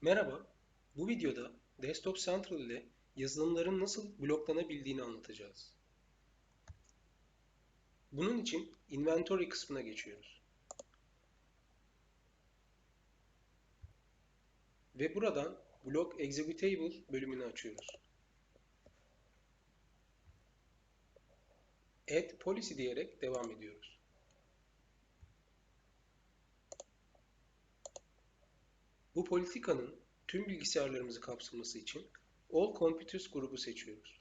Merhaba, bu videoda Desktop Central ile yazılımların nasıl bloklanabildiğini anlatacağız. Bunun için Inventory kısmına geçiyoruz. Ve buradan Block Executable bölümünü açıyoruz. Add Policy diyerek devam ediyoruz. Bu politikanın tüm bilgisayarlarımızı kapsaması için All Computers grubu seçiyoruz.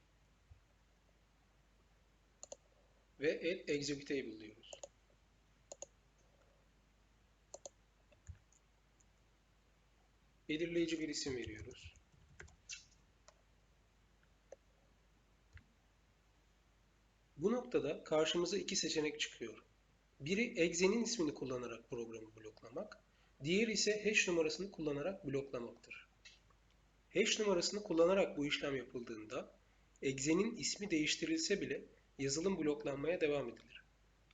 Ve Add Executable diyoruz. Belirleyici bir isim veriyoruz. Bu noktada karşımıza iki seçenek çıkıyor. Biri exe'nin ismini kullanarak programı bloklamak, diğeri ise hash numarasını kullanarak bloklamaktır. Hash numarasını kullanarak bu işlem yapıldığında exe'nin ismi değiştirilse bile yazılım bloklanmaya devam edilir.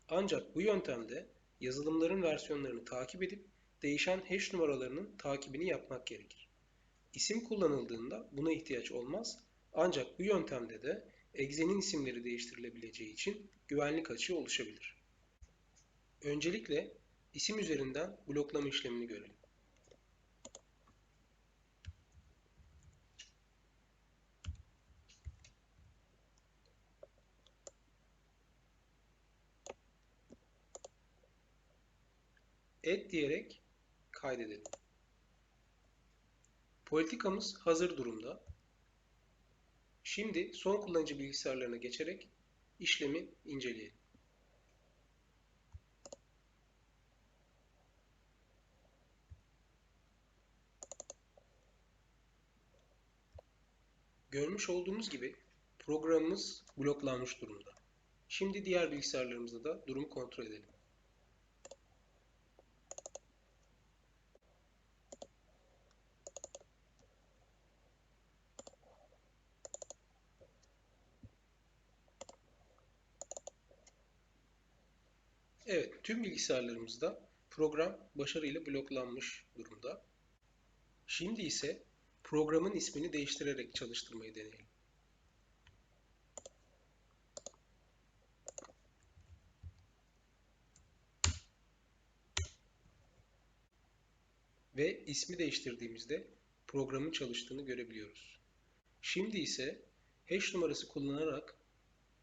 Ancak bu yöntemde yazılımların versiyonlarını takip edip değişen hash numaralarının takibini yapmak gerekir. İsim kullanıldığında buna ihtiyaç olmaz ancak bu yöntemde de exe'nin isimleri değiştirilebileceği için güvenlik açığı oluşabilir. Öncelikle isim üzerinden bloklama işlemini görelim. Add diyerek kaydedelim. Politikamız hazır durumda. Şimdi son kullanıcı bilgisayarlarına geçerek işlemi inceleyelim. Görmüş olduğunuz gibi programımız bloklanmış durumda. Şimdi diğer bilgisayarlarımızda da durumu kontrol edelim. Evet, tüm bilgisayarlarımızda program başarıyla bloklanmış durumda. Şimdi ise programın ismini değiştirerek çalıştırmayı deneyelim. Ve ismi değiştirdiğimizde programın çalıştığını görebiliyoruz. Şimdi ise hash numarası kullanarak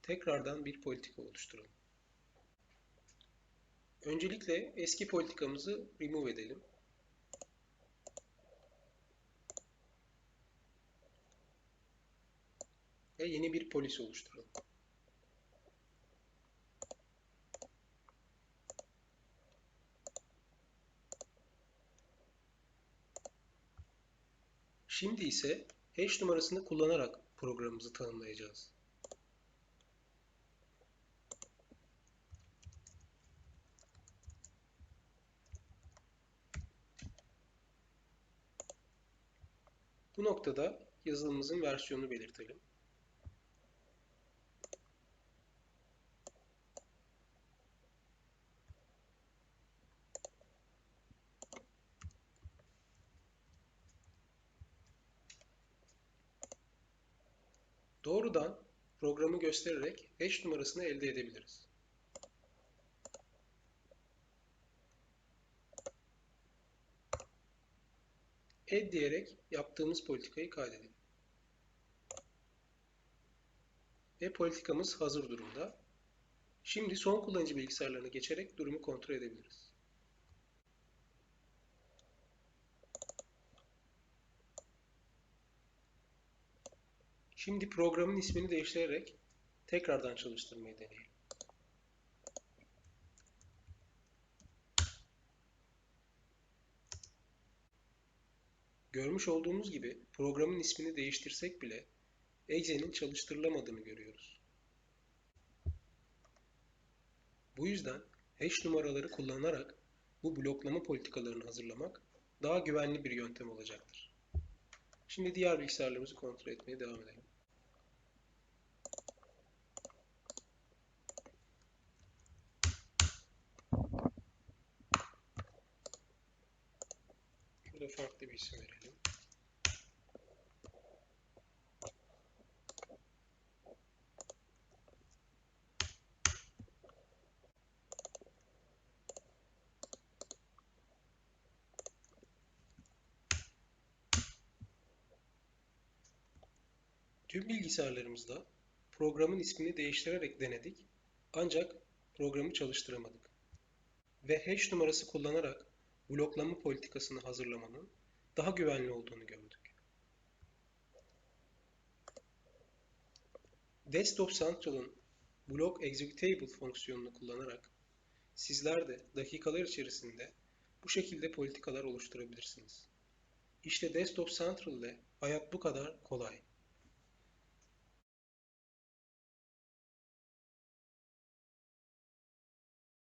tekrardan bir politika oluşturalım. Öncelikle eski politikamızı remove edelim. Ve yeni bir polis oluşturalım. Şimdi ise hash numarasını kullanarak programımızı tanımlayacağız. Bu noktada yazılımımızın versiyonunu belirtelim. Doğrudan programı göstererek hash numarasını elde edebiliriz. Add diyerek yaptığımız politikayı kaydedelim. Ve politikamız hazır durumda. Şimdi son kullanıcı bilgisayarlarına geçerek durumu kontrol edebiliriz. Şimdi programın ismini değiştirerek tekrardan çalıştırmayı deneyelim. Görmüş olduğumuz gibi programın ismini değiştirsek bile exe'nin çalıştırılamadığını görüyoruz. Bu yüzden hash numaraları kullanarak bu bloklama politikalarını hazırlamak daha güvenli bir yöntem olacaktır. Şimdi diğer bilgisayarlarımızı kontrol etmeye devam edelim. Da farklı bir isim verelim. Tüm bilgisayarlarımızda programın ismini değiştirerek denedik ancak programı çalıştıramadık. Ve hash numarası kullanarak bloklama politikasını hazırlamanın daha güvenli olduğunu gördük. Desktop Central'ın block executable fonksiyonunu kullanarak sizler de dakikalar içerisinde bu şekilde politikalar oluşturabilirsiniz. İşte Desktop Central ile hayat bu kadar kolay.